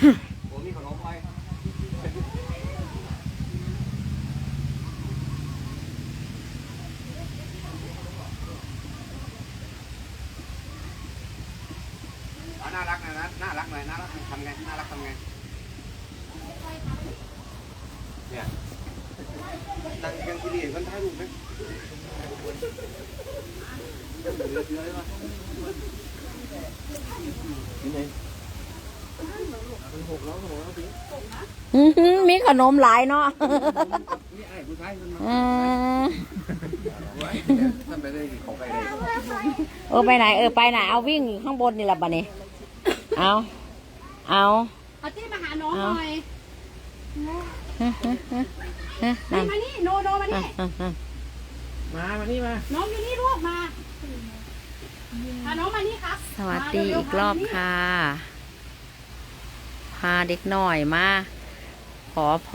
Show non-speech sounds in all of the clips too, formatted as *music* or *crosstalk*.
Hmm. *laughs* มีขนมหลายเนาะนี่ไอ้ผู้ชายมันมาอืมไว้ท่านไปได้เขาไปได้เออไปไหน เออไปไหนเอาวิ่งข้างบนนี่แหละบัดนี้ เอาเอาเอาจี้มาหาน้องหน่อยฮึฮึฮึฮึนั่นมานี่โนโนมานั่นี่นนั่นนั่นมา มานี่มา น้องอยู่นี่ลูกมาพาน้องมานี่ครับสวัสดีอีกรอบค่ะ พาเด็กหน่อยมา ขอพ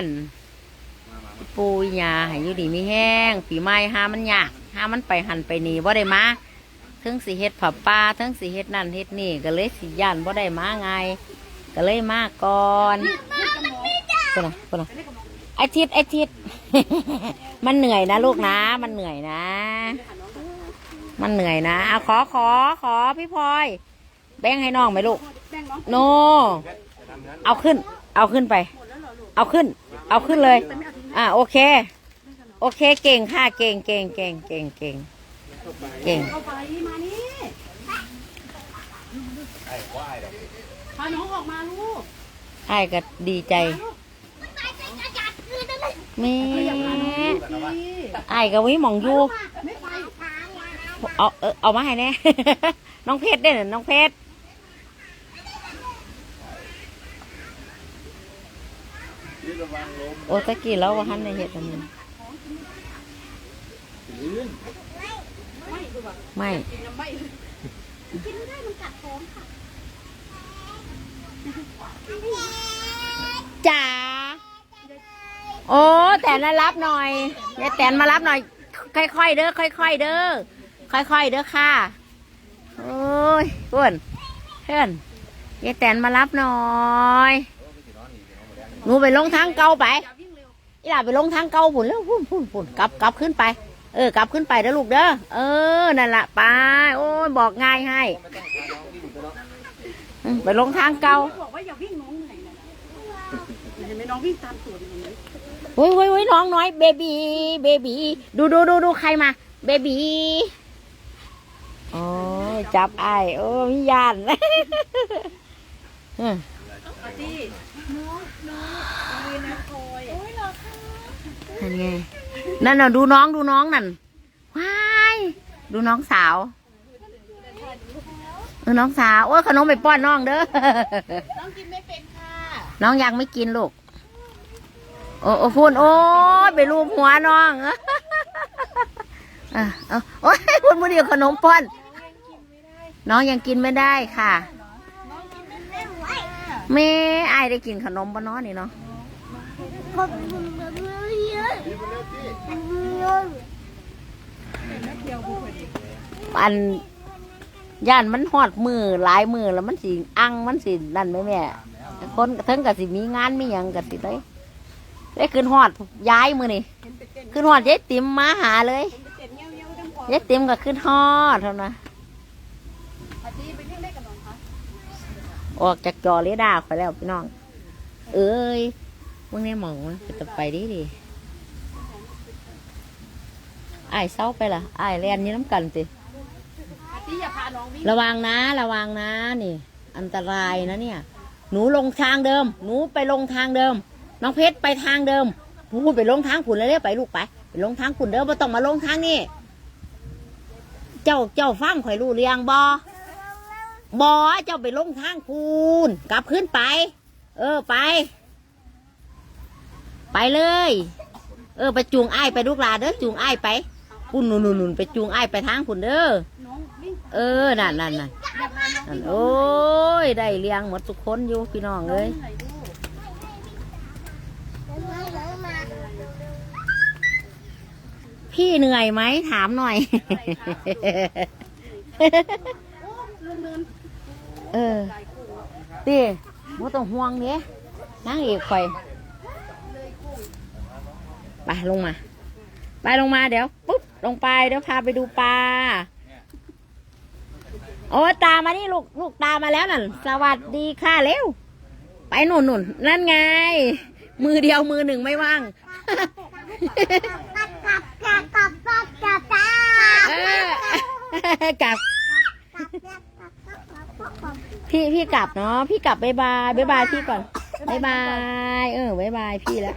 รมามามาปูยาให้อยู่ดีมีแห้งปีใหม่ห้ามันยากห้ามันไปหันไปหนีบ่ได้มาถึงสิเฮ็ดผับปลาถึงสิเฮ็ดนั่นเฮ็ดนี่ก็เลยสิย่านบ่ได้มาไง ก็เลยมาก่อนคนน่ะคนน่ะไอทิดไอทิดมันเหนื่อยนะลูกนะ มันเหนื่อยนะ มันเหนื่อยนะเอาขอขอขอพี่พลอย แบ่งให้น้องไหมลูกแบ่งน้องโนเอาขึ้น เอาขึ้นไป เอาขึ้น เอาขึ้นเลย อ่าโอเค โอเคเก่งค่ะเก่งเก่งเก่งเก่งเก่งเก่งเอาไปมานี่ไอ้ว่าไอ้ดอกพาน้องออกมาลูกไอ้ก็ดีใจแม่ดีไอ้ก็วิหมองอยู่ไม่ไปเอาเออเอามาให้แน่น้องเพชรได้หนน้องเพชร ยืด ระวังลมโอ้ตะกี้แล้วว่าหันในเห็ดอันนี้ลื่นไม่กินน้ำไม่กินไม่ได้มันกัดท้องค่ะจ๋าโอ้แต่นะรับหน่อยยายแตนมารับหน่อย ค่อยๆเด้อค่อยๆเด้อค่อยๆเด้อค่ะโอ้ยเพื่อนเพื่อนยายแตนมารับหน่อย หนูไปลงทางเก่าไปอีหล่าไปลงทางเก่าพุ่นแล้วพุ่นพุ่นพุ่นกลับกลับขึ้นไป เออกลับขึ้นไปเด้อลูกเด้อเออนั่นละไปโอ้ยบอกง่ายให้อืมไปลงทางเก่าบอกว่าอย่าวิ่งน้องเหนื่อยนะเห็นไหมน้องวิ่งตามตูดอย่างนี้เฮ้ยเฮ้ยเฮ้ยน้องน้อยเบบีเบบีดูดูดูดูใครมาเบบีโอ้ยจับไอ้ายโอ้มิยาน อืม เอาจี้น้องน้องวีนะคอยโอ้ยเหรอคะ นั่นไงนั่นน่ะดูน้องดูน้องนั่นว้ายดูน้องสาวเออน้องสาวโอ้ยขนมไปป้อนน้องเด้อน้องกินไม่เป็นค่ะ น้องยังไม่กินลูกโอ้โอ้พูนโอ้ยไปรูปหัวน้องเออเอาโอ้ยพูนมือเดียวขนมป้อน น้องยังกินไม่ได้ค่ะแม่ไอายได้กินขนมปะเน้อนี่เนาะ อันย่านมันหอดมือหลายมือแล้วมันสิอังมันสินั่นไหมแม่คนเทิงกับสิมีงานมีหยังกับสิเลยได้ขึ้นหอดย้ายมือนี่ขึ้นหอดยายติ๋มมาหาเลยเจ็ดเงี้ยวเงี้ยวต้องพอยายติ๋มก็ขึ้นหอดเท่านั้นอองคะออกจากจอเรดาร์ไปแล้วพี่น้อง เอ้ยมึงเนี่ยมองมันจะไปดีดี อ้ายเศร้าไปล่ะไอ้ายเรียนนี้น้ำกันสิเอาจี้อย่าพาน้องวิ่งระวังนะ ระวังนะนี่ อันตรายนะเนี่ย หนูลงทางเดิม หนูไปลงทางเดิม น้องเพชรไปทางเดิมพูดไปลงทางขุนเลยเด้อไปลูกไปไปลงทางขุนเด้อไม่ต้องมาลงทางนี่เจ้าเจ้าฟังข่อยรู้เรียงบอบอเจ้าไปลงทางคูนกลับขึ้นไป เออไป ไปเลย เออไปจูงไอ้ายไปลูกหลานเด้อจูงไอ้ายไป ปุ่นหนุนหนุนๆไปจูงไอ้ไปทางขุนเด้อเออนั่นนั่นนั่นนั่นโอ้ยได้เลี้ยงหมดทุกคนอยู่พี่น้องเอ้ยพี่เหนื่อยไหมถามหน่อยโอ้ลืมลืมเออตีบ่ต้องห่วงเด้นางเอกข่อยไปลงมา ไปลงมาเดี๋ยว ปุ๊บ ลงไปเดี๋ยวพาไปดูปลา โอ้ตามมานี่ลูกลูกตามมาแล้วนั่น สวัสดีค่ะเร็ว ไปหนุนหนุนนั่นไง มือเดียวมือหนึ่งไม่ว่างเออกลับพี่พี่กลับเนาะพี่กลับบายบายบายบายพี่ก่อนบายบาย เออบายบายพี่แล้ว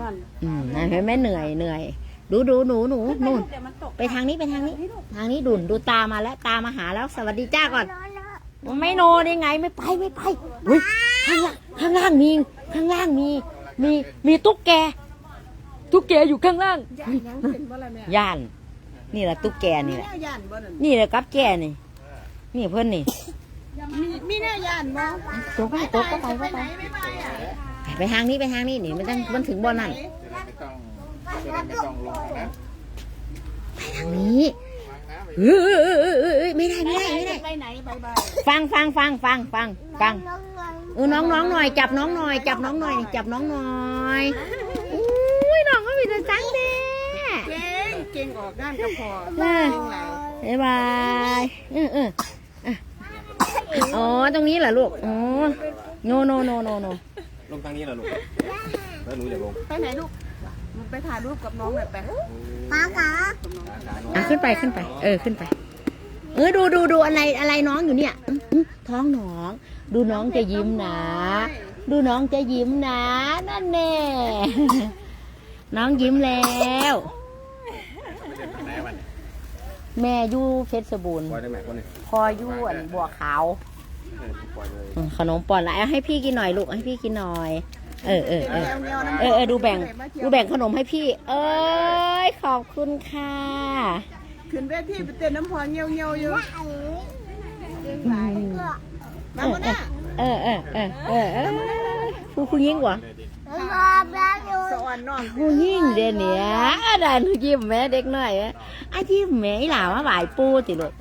มันอืมนะเห็นไหมเหนื่อยเหนื่อย ดูดูหนูหนูนู่นเดี๋ยวมันตกไปทางนี้ไปทางนี้ ทางนี้ดุนดูตามาแล้วตามาหาแล้ว สวัสดีจ้าก่อนไม่โนได้ไงไม่ไปไม่ไปอุ้ยข้างล่างข้างล่างมีข้างล่างมี มีมีตุ๊กแก ตุ๊กแกอยู่ข้างล่างย่านยังเป็นบ่ล่ะแม่ย่านนี่แหละตุ๊กแกนี่แหละแม่ย่านบ่นั่นนี่แหละกับแกนี่ นี่เพื่อนนี่มีมีแน่ย่านบ่ตัวก็ตัวก็ไปก็ไปไม่ไปอะไปทางนี้ไปทางนี้นี่มันต้องมันถึงบ่อนั่น ไม่ต้องไม่ต้องลงนะไปทางนี้เออเออเออเออเออไม่ได้ไม่ได้ไม่ได้ ไปไหนบายบายฟังฟังฟังฟังฟังฟังเออน้องน้องหน่อย จับน้องหน่อย จับน้องหน่อย จับน้องหน่อยอุ้ยน้องก็มีแต่จังเด้เก่งเก่งออกด้านก็พอเออเก่งหลายบ๊ายบายเออเอออะอ๋อตรงนี้เหรอลูกอ๋อโนโนโนโนโนลงทางนี้เหรอลูกแล้วหนูจะลง ไปไหนลูกมัน ไปถ่ายรูปกับน้องหน่อยไปอะขึ้นไปขึ้นไป เออขึ้นไป เออดูดูดูอะไรอะไรน้องอยู่เนี่ยอื้ออื้อท้องน้อง ดูน้องจะยิ้มนะ ดูน้องจะยิ้มนะ นั่นแน่ น้องยิ้มแล้วไหนวันแม่อยู่เพชรบูรณ์ปล่อยได้ไหมคนนี้พออยู่อันบัวขาวปล่อยเลย อืมขนมปอนละเอาให้พี่กินหน่อยลูกให้พี่กินหน่อย เออเออเออเงี้ยวๆนะเออเออดูแบ่งดูแบ่งขนมให้พี่ เอ้ยขอบคุณค่ะ ขึ้นเวทีไปเต้นน้ำพอเงี้ยวเงี้ยวๆอยู่เก่งหลายมาบ่น่ะเออเออเออเออเออผู้ผู้ยิ่งกว่าสอนน้องผู้ยิ่งเดี๋ยวนี้ดันยิ้มแม่เด็กหน่อยอะอะยิ้มแม่อีหลามาบ่ายปูติลูก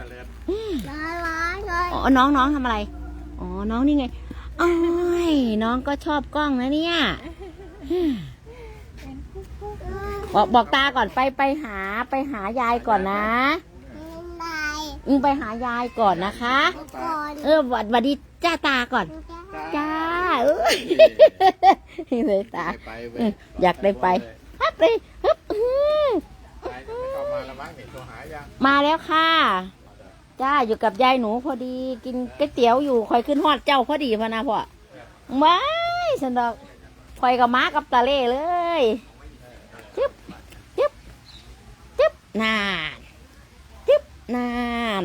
อ๋อน้องน้องทำอะไร อ๋อน้องนี่ไง โอ้ยน้องก็ชอบกล้องนะเนี่ย บอกบอกตาก่อนไปไปหาไปหายายก่อนนะอืมไปหายายก่อนนะคะเออหวัดหวัดดีจ้าตาก่อน จ้าเอ้ยเลยตา ไปไปอืมอยากได้ไป ฮับเลยฮับอื้อเข้ามาละมั้งเห็นตัวหายัง มาแล้วค่ะ จ้าอยู่กับยายหนูพอดี กินก๋วยเตี๋ยวอยู่คอยขึ้นฮอดเจ้าพอดีพะนะพ่อไม่ฉันดอกคอยกับม้ากับตาเล่เลยจึ๊บจึ๊บจึ๊บนานจึ๊บนาน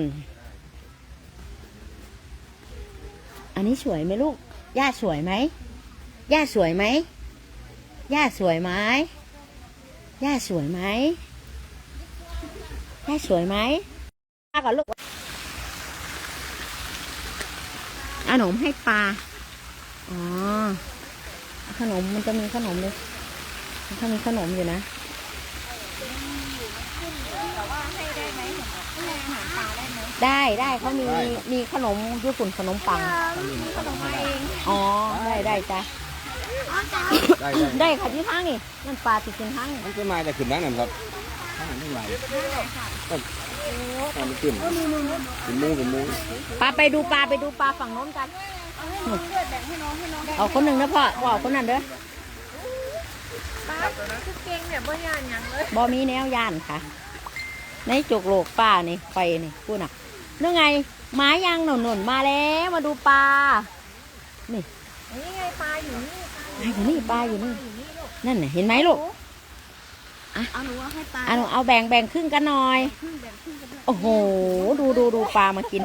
อันนี้สวยไหมลูกย่าสวยไหมย่าสวยไหมย่าสวยไหมย่าสวยไหมย่าสวยไหมป้าก่อนลูกเอาข นมให้ปลา อ๋อ ขนมมันจะมีขนมเลยมันจะมีขนมอยู่นะได้ได้เขามีมีขนมญี่ปุ่นขนมปังอ๋อ ได้ได้จ้ะได้ได้ได้ค่ะที่ทั้งนี่นั่นปลาติดกินทั้งมันจะมาจะขึ้นนั่งนั่นครับข้างหลังไม่ไหว ก็มันขึ้นเป็นมูเป็นมูปลาไปดูปลาไปดูปลาฝั่งโน้นกันเอาคนหนึ่งนะพ่อพ่อเอาคนนั้นเด้อป้าคือเก่งเนี่ยบ่ย่านหยังเลยบอมีแนวย่านค่ะ ในจุกโลกป้านี่ไปนี่พูดน่ะนึกไงไม้ยางหนุนหนุนๆมาแล้วมาดูปลานี่ไงปลาอยู่นี่ปลาอยู่นี่ปลาอยู่นี่ นั่นน่ะเห็นไหมลูก เอาหนูเอาให้ปลาเอาเอาแบ่งแบ่งครึ่งกันหน่อย ครึ่งแบ่งครึ่งกันด้วยโอ้โห ดูดูดูปลามากิน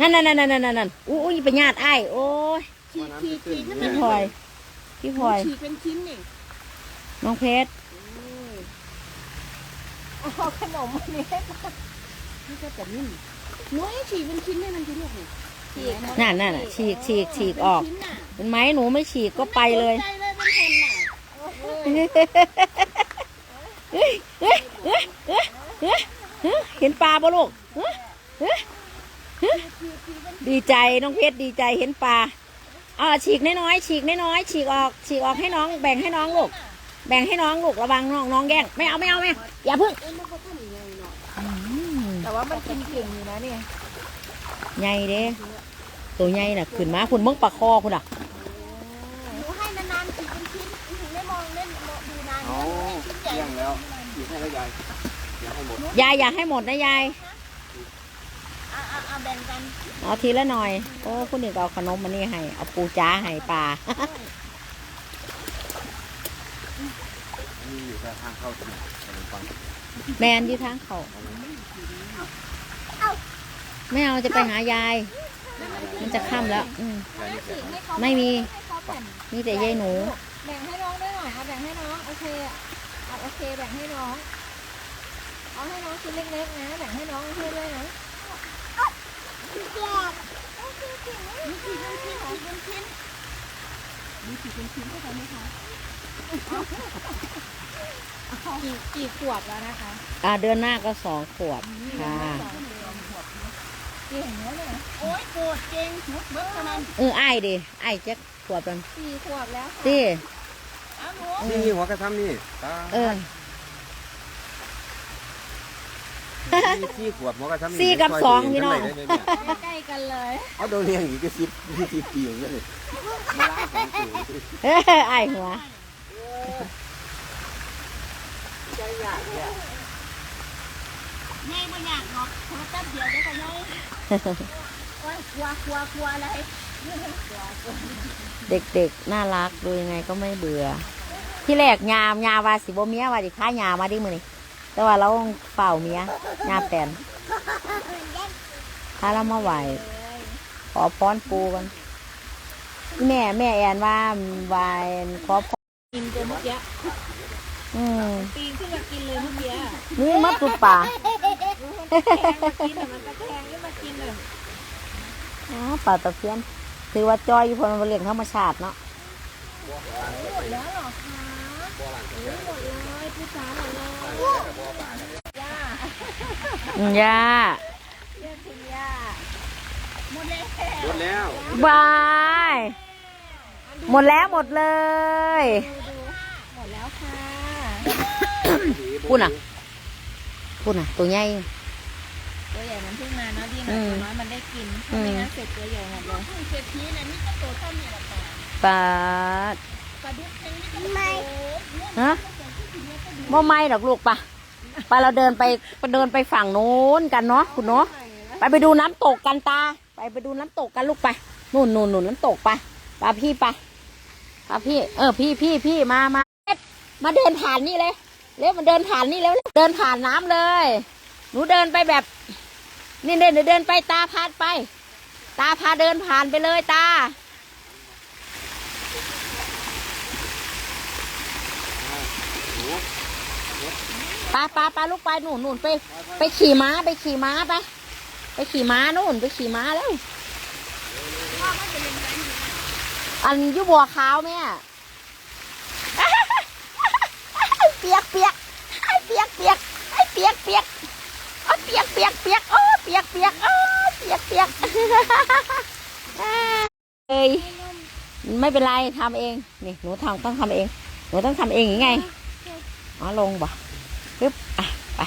นั่นนั่นนั่นนั่นนั่นนั่นอู้ยไปญาติไอ้ายโอ้ยฉีกฉีกฉีกให้มัพี่นพลอยพี่พลอยฉีกเป็นชิ้นนี่น้องเพชร เอาขนมอันนี้ให้ปลานี่ก็จะนิ่มหนูให้ฉีกเป็นชิ้นให้มันชิ้นลูกนี่ฉีกนั่นนั่นน่ะฉีกฉีกฉีกออก เป็นชิ้นน่ะเห็นไหมหนูไม่ฉีกก็ไปเลยใจเลยเป็นคนน่ะเฮ้ย เฮ้ยเฮ้ยเฮ้ยเฮ้ยเฮ้ยเห็นปลาปะลูกเฮ้ยเฮ้ยเฮ้ยดีใจน้องเพชรดีใจเห็นปลาอ๋อฉีกน้อยๆฉีกน้อยๆฉีกออกฉีกออกให้น้อง แบ่งให้น้องลูกแบ่งให้น้องลูกระวังน้องน้องแย่งไม่เอาไม่เอาไม่อย่าเพิ่งแต่ว่ามันกินเก่งอยู่นะเนี่ยใหญ่เด้ตัวใหญ่น่ะขึ้นมาคุณเบิ่งปลาคอคุณอะ หนูให้นานๆกินเป็นชิ้นถึงได้มองเล่นดูนาน เอา เที่ยงแล้วอยู่ให้แล้วยายอย่าให้หมดยายอยากให้หมดนะยายอะอะอะแบ่งกันเอาทีละหน่อย โอ้คุณนี่ก็เอาขนมมานี่ให้ เอาปูจ้าให้ปลา อันนี้อยู่ทางเข้าตรงนี้ฟังแมนอยู่ทางเขาไม่เอาจะไปหายาย มันจะค่ำแล้ว อืมยายนี่แหละให้เขาไม่มี ให้เขาแบ่งมีแต่ยายหนู แบ่งให้น้องด้วยหน่อยเอาแบ่งให้น้อง โอเค เอาโอเคแบ่งให้น้อง เอาให้น้องชิ้นเล็กๆนะ แบ่งให้น้องเพื่อนด้วยนะมีกี่เป็นชิ้นกี่เป็นชิ้นมีกี่เป็นชิ้นเข้าใจไหมคะกี่กี่ขวบแล้วนะคะอ่าเดือนหน้าก็สองขวบค่ะกี่เห็นเนื้อเลยโอ้ยโกรธเก่งมุดเบิกขนาดเออไอ้ดิไอ้ายจะขวบเป็นสี่ขวบแล้วค่ะสิเอาห นูนี่หัวกระทำนี่ตาเออสี่สี่ขวบหัวกระทำนี่สี่กับสองพี่น้องได้เลยเนี่ยใกล้กันเลยเอาโดนเลี้ยงอีกก็สิบยี่สิบปีอย่างเงี้ยเลยมาล้างสองปีเอ้ยไอ้ายหัวแม่ไม่อยากหรอกเพราะแป๊บเดียวได้ก็ยัยโอ้ยกลัวกลัวกลัวอะไร เด็กๆ น่ารักดูยังไงก็ไม่เบื่อ ที่แรกยามยาว่าสิบ่เมียว่าดิค้ายามาดิมือนี่แต่ว่าเราเฝ้าเมียยาแปลนถ้าเรามาไหวขอพรปูกันแม่แม่แอนว่าไหวขอพรกินตัวเมื่อกี้อืมปีนขึ้นมากินเลยเมื่อกี้นี่มัดตุดป่าแทงมากินแต่มันก็แทงขึ้นมากินเลยอ๋อป่าตะเพียน ถือว่าจอยอยู่เพนมันเลี้ยงธรรมชาติเนาะหมดแล้วเหรอคะโอ้ยหมดเลยผู้สาวหมดเลยย่าอืมย่าเรียกคุณย่าหมดแล้วหมดแล้วบายหมดแล้วหมดเลยดูดูหมดแล้วค่ะพูดน่ะพูดน่ะตัวใหญ่ตัวใหญ่มันเพิ่งมาเนาะดีอืนะ มตัวน้อยมันได้กินอืถ้าไม่มงั้นเสร็จตัวใหญ่หมดเลยเศรษฐีเนี่ยนี่ก็ตัวเท่านี้แหละค่ะปลาด ปลาดุกเองนี่ก็ไม่ฮะ บ่ไม่ดอกลูกปะไปเราเดินไปไปเดินไปฝั่งโน้นกันเนาะคุณเนาะไปไปดูน้ำตกกันตา ไปไปดูน้ำตกกันลูกไปนู่นนู่นนู่นน้ำตกไปปาพี่ไปปาพี่ เออพี่พี่พี่มามามาเดินผ่านนี่เลยเร็วมาเดินผ่านนี่แล้วเดินผ่านน้ำเลย หนูเดินไปแบบ นี่เดินเดินไปตาพาไป ตาพาเดินผ่านไปเลยตา ปาปาปาลูกไปหนุนหนุนไป ไปขี่ม้าไปขี่ม้าไป ไปขี่ม้านู่นไปขี่ม้าแล้วอันยุบัวขาวแม่เปียกเปียกไอ้เปียกเปียกไอ้เปียกเปียกโอ้เปียกเปียกเปียกโอ้ ปียกเปียกโอ้เปียกเปียกเอ้ยไม่เป็นไรทำเองนี่หนูทำต้องทำเอง หนูต้องทำเองยังไงอ๋อลงบ่ปึ๊บอะไป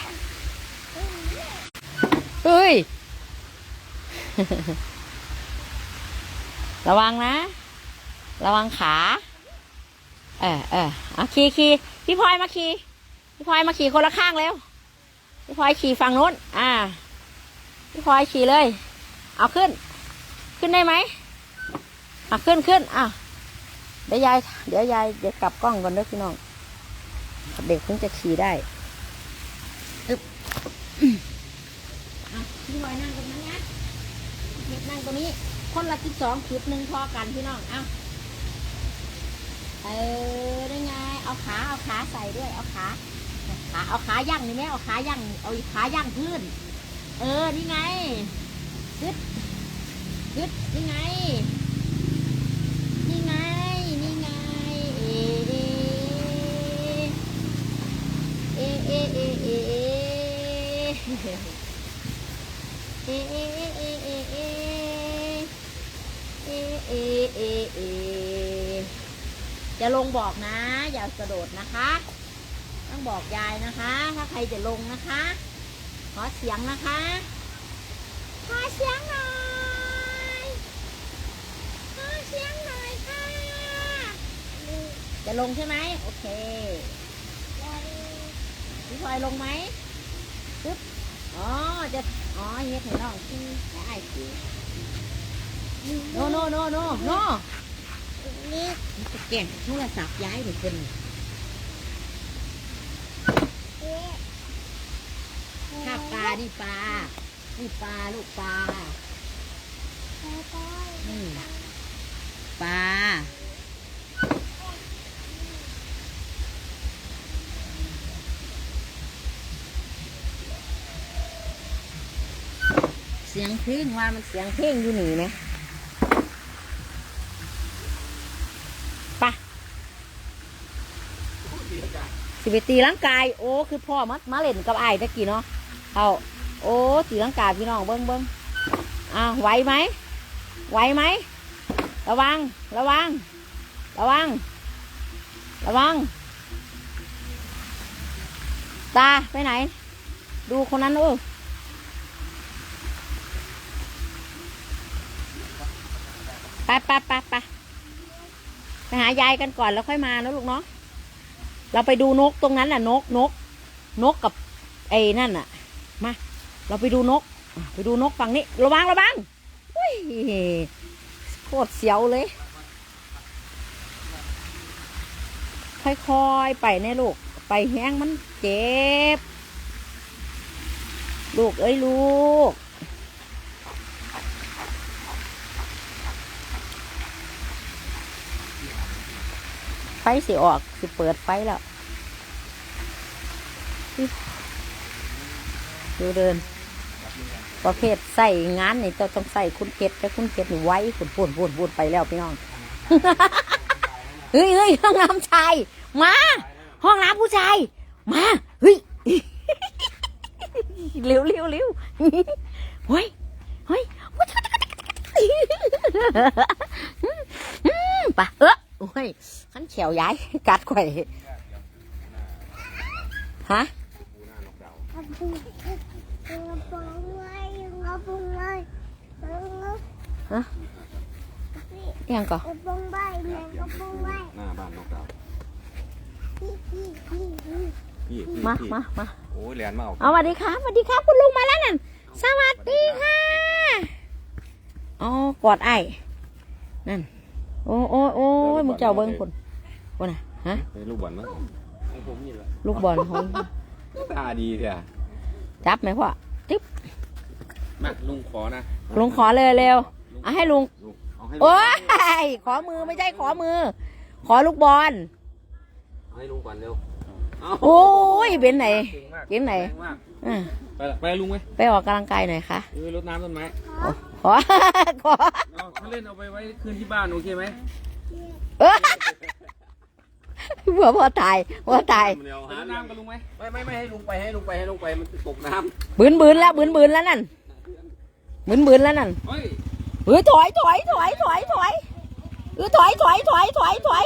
เฮ้ยระวังนะ ระวังขา เออเออเอาขี่ขี่พี่พลอยมาขี่พี่พลอยมาขี่คนละข้างเร็วพี่พลอยขี่ฝั่งโน้น อ่า พี่พลอยขี่เลย เอาขึ้น ขึ้นได้ไหมอะขึ้นขึ้นอะเดี๋ยวยาย เดี๋ยวยายเดี๋ยวกลับกล้องก่อนเด้อพี่น้อง เด็กเพิ่งจะขี่ได้อึ๊บพี่พลอยนั่งตรงนั้นนะเด็กนั่งตรงนี้ คนละสิบสองจุดหนึ่งพอกันพี่น้อง เอาเออได้ไง เอาขา เอาขาใส่ด้วย เอาขา ขา เอาขายั่งนี่ไหมเอาขายั่งเอาขายั่งพื้น เออ นี่ไงยึดยึดนี่ไง นี่ไง นี่ไงเอเอ เอ เอ เอ เอ เอ เอ เอ เอ เอ เอ เอ เอ เอ เอ จะลงบอกนะ อย่ากระโดดนะคะ ต้องบอกยายนะคะ ถ้าใครจะลงนะคะ ขอเสียงนะคะ ขอเสียงหน่อยขอเสียงหน่อยค่ะ จะลงใช่ไหมโอเคพี่พลอยลงไหมปึ๊บอ๋อ จะ อ๋อเฮ็ดให้น้องที่ได้สิโนโนโนโนโนนี่จะแก่งโทรศัพท์ย้ายหรือเป็น ข้าปลานี่ปลา นี่ปลาลูกปลา นี่ปลา เสียงเพลงว่ามันเสียงเพลงอยู่หนีไหมไปะสิไปตีร่างกาย โอ้ คือพ่อมามาเล่นกับไอ้ตะกี้เนาะ เอาโอ้ตีร่างกาพี่น้องเบิ้งเบิ้งอ่าไหวไหมไหวไหมระวัง ระวัง ระวัง ระวัง ตาไปไหน ดูคนนั้นโอ้ไปไปไปไปไปหายายกันก่อนแล้วค่อยมานะลูกเนาะเราไปดูนกตรงนั้นน่ะนกนก นกกับไอ้นั่นน่ะ มา เราไปดูนก ไปดูนกฝั่งนี้ ระวังระวังอุ้ยโคตรเสียวเลย ค่อยๆ ไปแน่ลูก ไปแห้งมันเจ็บ ลูกเอ้ยลูก ไฟสิออก สิเปิดไฟแล้ว ดูเดิน ประเภทใส่งานนี่จะต้องใส่คุณเกตแต่คุณเกตนี่ไว้ฝุ่นฝุ่นฝุ่นฝุ่นไปแล้วพี่น้องเฮ้ยเฮ้ยห้องน้ำชายมา ห้องน้ำผู้ชายมาเฮ้ยเร็วเร็วเร็วเฮ้ยเฮ้ยปะเออโอ้ยขันเขียวย้ายกัดไข่ฮะ ยังก่อนหน้าบ้านนกดาวพี่พี่มาพี่มามาโอ้ยแลนมาเอาเอาสวัสดีครับสวัสดีครับคุณลุงมาแล้วนั่นสวัสดีค่ะอ๋อกอดไอ้นั่นโอ้โอ้โอ้ยมึงเจ้าเบิ้งคนคนน่ะฮะเป็นลูกบอลมั้งผมนี่แหละลูกบอลของตาดีเถอะจับไหมพ่อ ติ๊บมาลุงขอนะลุงขอเลยเร็วเอาให้ลุงลุงเอาให้ลุงโอ้ยขอมือไม่ใช่ขอมือ ขอลูกบอลเอาให้ลุงก่อนเร็วเอาโอ้ยเป็นไหนเก่งมากเก่งไหนแรงมากอะไปละไปลุงไหมไปออกกำลังกายหน่อยค่ะเออรดน้ำต้นไม้ขอขอเอาถ้าเล่นเอาไปไว้คืนที่บ้านโอเคไหมเออ หัวพ่อตายพ่อตายเดี๋ยวหาน้ำกับลุงไหมไม่ไม่ไม่ให้ลุงไปให้ลุงไปให้ลุงไปมันตกน้บืนบืนแล้วบืนบืนแล้วนั่นบืนบืนแล้วนั่นำเฮ้ยเฮ้ยถอยถอยถอยถอยถอยเออถอยถอยถอยถอยถอย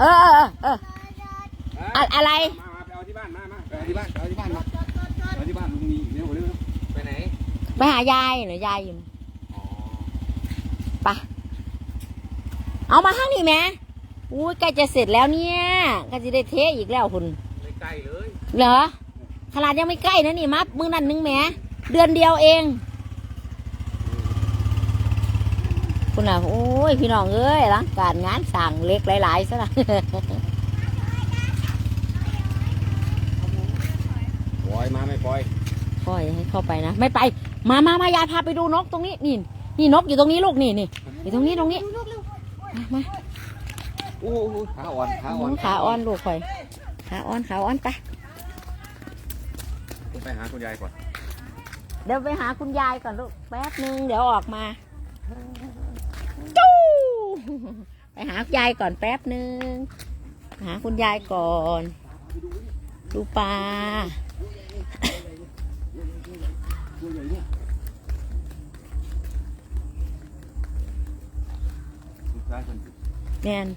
เออเออเอออะอะไร มามาไปเอาที่บ้านมามาไปเอาที่บ้านไปเอาที่บ้านมาไปเอาที่บ้านลุงมีเร็วเร็วเร็วไปไหนไปหายายหน่อยยายอยู่ อ๋อไปเอามาห้างนี่แม่ อุ้ยใกล้จะเสร็จแล้วเนี่ยก็จะได้เทอีกแล้วคุณไม่ใกล้เลยเหรอขนาดยังไม่ใกล้นะนี่มัดมือนั่นนึงแหมเดือนเดียวเอง คุณน่ะโอ้ยพี่น้องเอ้ยร่างการงานสั่งเล็กหลายๆซะนะปล่อยมาไม่ปล่อยพ่อยให้เข้าไปนะไม่ไป มามามายายพาไปดูนกตรงนี้นี่นี่นกอยู่ตรงนี้ลูกนี่นี่อยู่ตรงนี้ตรงนี้มามา โอ้โหขาอ่อนขาอ่อนขาอ่อนลูกคอยขาอ่อนขาอ่อนไปผมไปหาคุณยายก่อน เดี๋ยวไปหาคุณยายก่อนลูกแป๊บนึงเดี๋ยวออกมาจู้ไปหายายก่อนแป๊บนึงหาคุณยายก่อน ดูปลาได้คนสิแม่น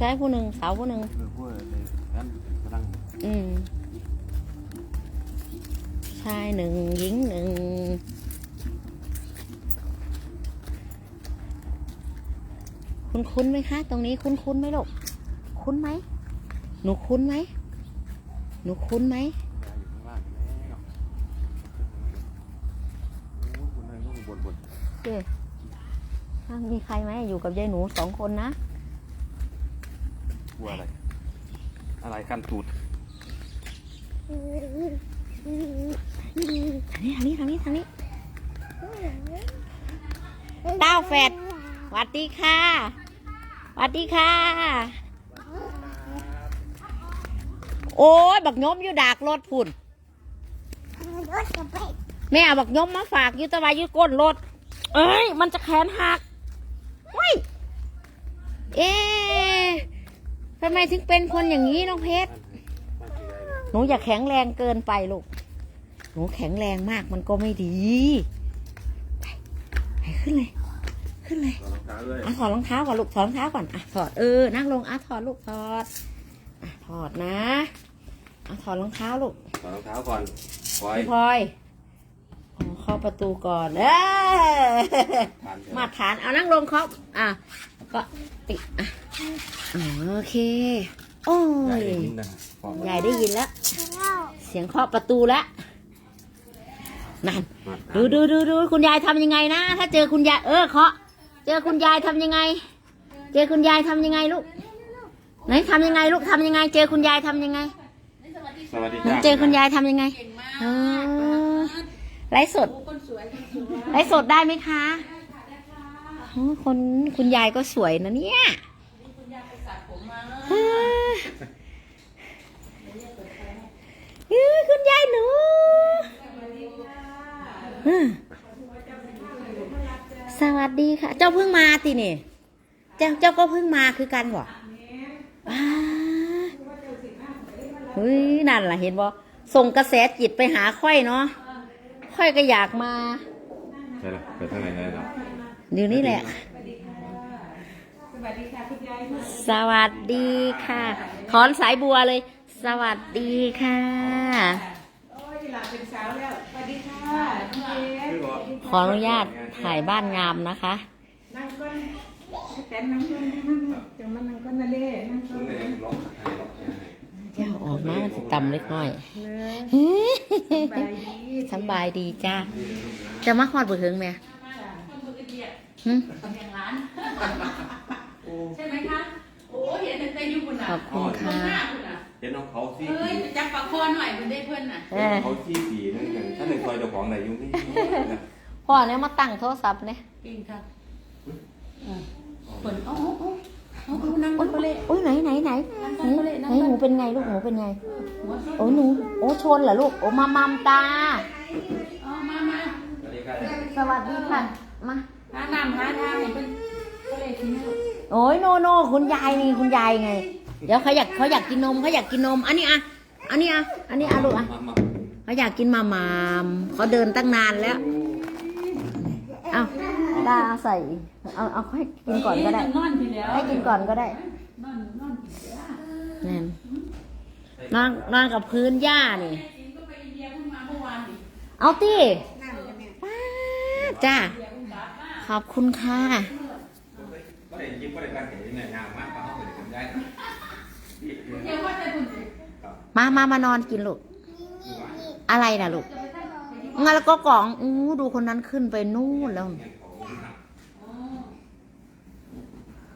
ชายผู้หนึ่งสาวผู้หนึ่งเออพวกเลยนั้นกำลังอืมชายหนึ่งหญิงหนึ่งคุ้นคุ้นๆไหมคะ ตรงนี้คุ้นคุ้นๆไหมลูกคุ้นไหมหนูคุ้นไหมหนูคุ้นไหมอยู่ข้างล่างแน่เนาะโอ้คุณนายก็บนบนเจ๊อ้าวมีใครไหมอยู่กับยายหนูสองคนนะ กลัวอะไร อะไร กันตูดทางนี้ทางนี้ทางนี้ทางนี้เต้าแฟดสวัสดีค่ะสวัสดีค่ะ โอ้ย บักยมอยู่ดากรถพุ่น แม่บักยมมาฝากอยู่ตะวาอยู่ก้นรถ เอ้ย มันจะแขนหักเฮ้ย เอ๊ะำไมถึงเป็นคนอย่างนี้น้องเพชร หนูอย่าแข็งแรงเกินไปลูก หนูแข็งแรงมากมันก็ไม่ดี ไปไปขึ้นเลย ขึ้นเลยรองเท้าด้วยอะถอดรองเท้าก่อนลูก ถอดรองเท้าก่อน อะถอดเออ นั่งลงอะถอดลูกถอด อะถอดนะอะถอดรองเท้าลูก ถอดรองเท้าก่อนปล่อยพี่พลอยอ๋อเข้าประตูก่อนเออผ่านเถอะมาตรฐาน เอานั่งลงครับอะก็ติอะอ่า โอเค โอ้ใหญ่ยนิดนึงพอยายได้ยินแล้ว เสียงเคาะประตูแล้วนั่นมาดูดูดูดูคุณยายทำยังไงนะ ถ้าเจอคุณยายเออเคาะ เจอคุณยายทำยังไง เจอคุณยายทำยังไงลูกไหนทำยังไงลูกทำยังไง เจอคุณยายทำยังไงสวัสดีหนูจ้าเจอคุณยายทำยังไงเออไลฟ์สดไลฟ์สดได้ไหมคะโอ้คนคุณยายก็สวยนะเนี่ย เออเออคุณยายหนูเออสวัสดีค่ะ เจ้าเพิ่งมาติเนี่ยเจ้าเจ้าก็เพิ่งมาคือกันบ่ว้าเฮ้ยนั่นล่ะเห็นบ่ส่งกระแสจิตไปหาค่อยเนาะค่อยก็อยากมาใช่เลยไปทางไหนไหนเนาะ เดี๋ยวนี้แหละสวัสดีค่ะ ขอนสายบัวเลย สวัสดีค่ะคือว่าขออนุญาตถ่ายบ้านงามนะคะ นั่งก้นแต่นั่งก้นนั่งจังมันนั่งก้นนั่นเล่นั่งก้คุนณเนี่ยร้องไห้ร้องไห้เจ้าออกมามันสิต่ำเล็กน้อยไปดีสำบายดีจ้าจะมาฮอดบ่ถึงแม่หึ ใช่ไหมคะ โอ้เห็นแต่ยุคุณอะขอบคุณค่ะหน้าคุณอะเห็นน้องเขาซี่เอ้ปียจับปากคอหน่อยมันได้เพื่อนน่ะเอเห็นอน้องเขาซี่ปีนึงอย่างถ้าหนึ่งคอยเจ้าของไหนยุ่งนี่นะพ่อเนี่ยมาตั้งโทรศัพท์เนี่ยเก่งค่ะผลโอ้โหโอ้โหนั่งบนโปเล่โอ้ยไหนไหนไหนไหนไหนหนูเป็นไงลูกหนูเป็นไง หัวชนโอ้หนูโอ้ชนเหรอลูกโอ้มามามตาอ๋อมามาสวัสดีครับสวัสดีค่ะมาหาน้ำหาทางให้เป็นโปเล่ทีนี้ โอ้ยโนโนคุณยายนี่คุณยายไง เดี๋ยวเขาอยากเขาอยากกินนมเขาอยากกินนม อันนี้อะ อันนี้อะ อันนี้อะลูกอะเขาอยากกินมามามเขาเดินตั้งนานแล้ว เอาดาเอาใส่ เอาเอาให้กินก่อนก็ได้ ให้กินก่อนก็ได้นอนนอนกินเสียนั่นนอนนอนกับพื้นหญ้านี่ เอานนี่เอาตีป้าจ้าขอบคุณค่ะ ก็ได้ยิ้มก็ได้การเห็นเนี่ยงามมากก็เข้าไปทำได้เดี๋ยวว่าแต่คุณสิมามามานอนกินลูก อะไรนะลูกงั้นแล้วก็กล่องอู้ดูคนนั้นขึ้นไปนู่นแล้วอ๋อ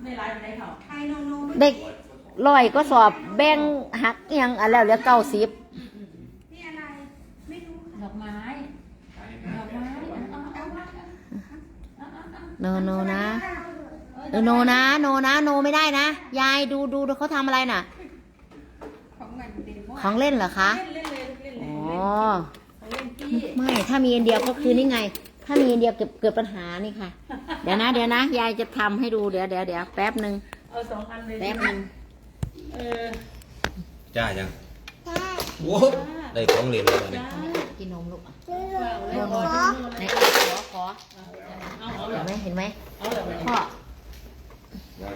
ไม่ร้ายไม่ได้เขาใครน้องน้องเด็กลอยก็สอบแบ่งหักเอียงอันแล้วเหลือเก้าสิบนี่อะไร ไม่รู้ดอกไม้ดอกไม้เอาเอาเอาโนโนนะ เออโนนะโนนะโนไม่ได้นะ ยายดูดูดูเขาทำอะไรน่ะ ของเงินเด็กของเล่นเหรอคะ เล่นเลยเล่นเลอ๋ยอเล่นกี้ไม่ ถ้ามีอันเดียวก็คือนี่ไง ถ้ามีอันเดียวเกิดเกิดปัญหานี่ค่ะ เดี๋ยวนะ เดี๋ยวนะ ยายจะทำให้ดู เดี๋ยวเดี๋ยวเดี๋ยวแป๊บหนึ่งเอาสองอันเลยแป๊บหนึ่งเออจ้ายังโอ้อ่าได้ของเล่นแล้วเนี่ยกินนมลูกอะเดี๋ยวขอไหนขอขอเห็นไหมเห็นไหมพ่อไหน ยา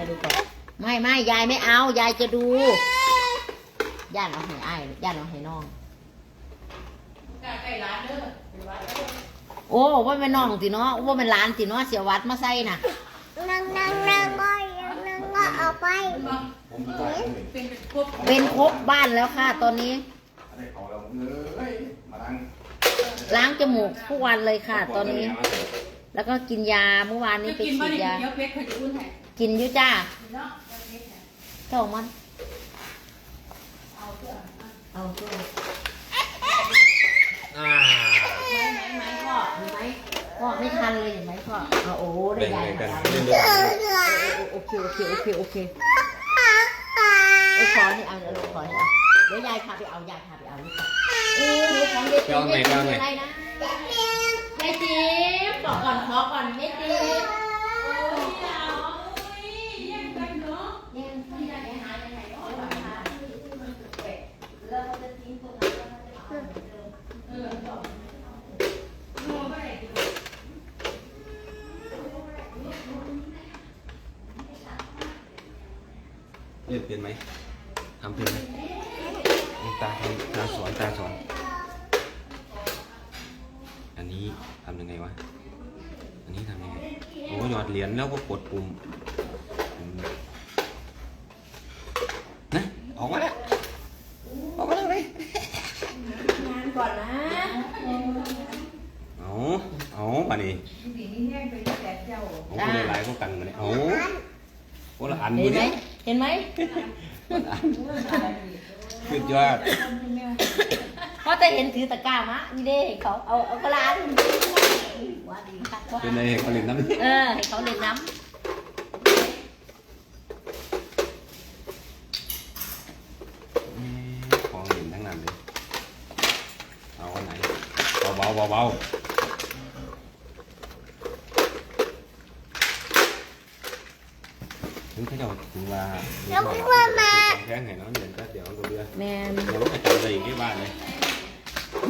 ยดูก่อนไม่ไม่ยายไม่เอา ยายจะดู ย่านเอาให้อ้ายย่านเอาให้น้อง โอ้ว่าเป็นน้องสิเนาะว่าเป็นหลานสิเนาะเสียวัดมาใส่น่ะนั่งนั่งนั่งก็นั่งก็เอาไป ผมไปเป็นครบบ้านแล้วค่ะ ตอนนี้ได้เขาแล้วเอ้ยมาล้างล้างจมูกทุกวันเลยค่ะ ตอนนี้ แล้วก็กินยาเมื่อวานนี้ไปกินฉีมาดดิยา เดี๋ยวเพชรเคยจะอุ้นให้กินอยู่จ้าเจ้ามันเอาตัวอ่าไหมไหมพ่อเห็นไหมพ่อไม่ทันเลยเห็นไหมพ่อเอาโอ้ได้แบ่งยายๆกันมาเล่นด้วยกันโอเคโอเคโอเคโอเคเออขอนี่เอาเดี๋ยวลูกขอนี่เอาเดี๋ยวยายพาไปเอายายพาไปเอาลูกก่อนเออหนูของเด็กไปเอาไหนไปเอาไหน อะไรนะ ยายจิ๊บบอกก่อนขอก่อนยายจิ๊บเล่นเป็นไหมทำเป็นไหมตาทำตาสอนตาสอน นนี้ทำยังไงวะ อันนี้ทำยังไงโอ้หยอดเหรียญแล้วก็กดปุ่มอืมนะ ออกมาแล้ว ออกมาแล้วเลยงานก่อนนะ เอาเอามานี่เอาคนหลายๆก็กันมาเนี่ยเอาคนละอันเห็นไหมนี่เห็นไหม สุดยอดเพราะ แต่เห็นถือตะกร้ามานี่เด้เขาเอาเอากระลานว่าดีค่ะเป็นไงเขาเล่นน้ำนี่เออให้เขาเล่นน้ของเล่นทั้งนั้นเลยเอาอันไหนเบาๆเบาๆถึงเขาจะถึงว่าแล้วก็มาแข้งให้น้องเดือนก็เดี๋ยวก็เดือนำแม่เดี๋ยวจะจำอะไรอีกที่บ้านเลย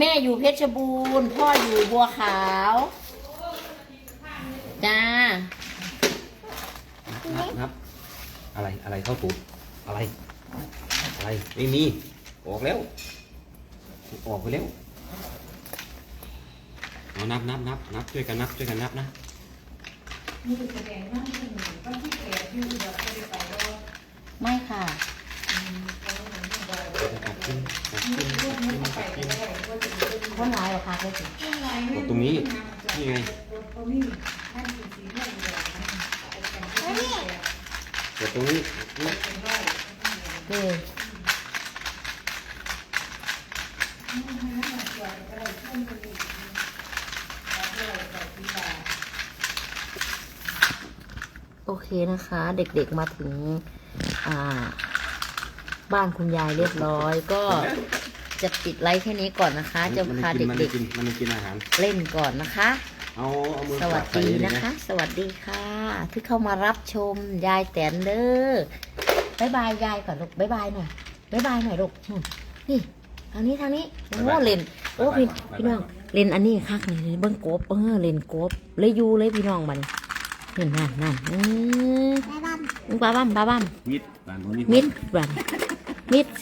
แม่อยู่เพชรบูรณ์พ่ออยู่บัวขาว จ้า นับนับอะไรอะไรเข้าตูดอะไร อะไรไม่มีออกแล้ว ออกไปแล้วเอานับนับนับนับช่วยกันนับช่วยกันนับนะไม่ค่ะ คนร้ายเหรอคะเพื่อนกดตรงนี้ นี่ไงกดตรงนี้นี่เด้โอเคนะคะ เด็กๆมาถึง อ่า บ้านคุณยายเรียบร้อยก็ จะปิดไลฟ์แค่นี้ก่อนนะคะ จะมันพากินมันเด็กกินมันกินอาหารๆเล่นก่อนนะคะ เอาเอามือสวัสปัใส่ดีเลยนะคะ สวัสดีค่ะ ที่เข้ามารับชมยายแตนเด้อบายบายยายก่อนลูกบายบายหน่อยบายบายหน่อยลูกนู่นนี่ทางนี้ทางนี้โอ้เล่นโอ้พี่พี่น้องเล่นอันนี้คักเลยเบิ้งกบเออเล่นกบเลยอยู่เลยพี่น้องมันเห็นนั่นนั่นอืมไปบ้านบ้าบ้ามบ้าบ้ามมิดบ้านคนนี้มิดบันมิดสิ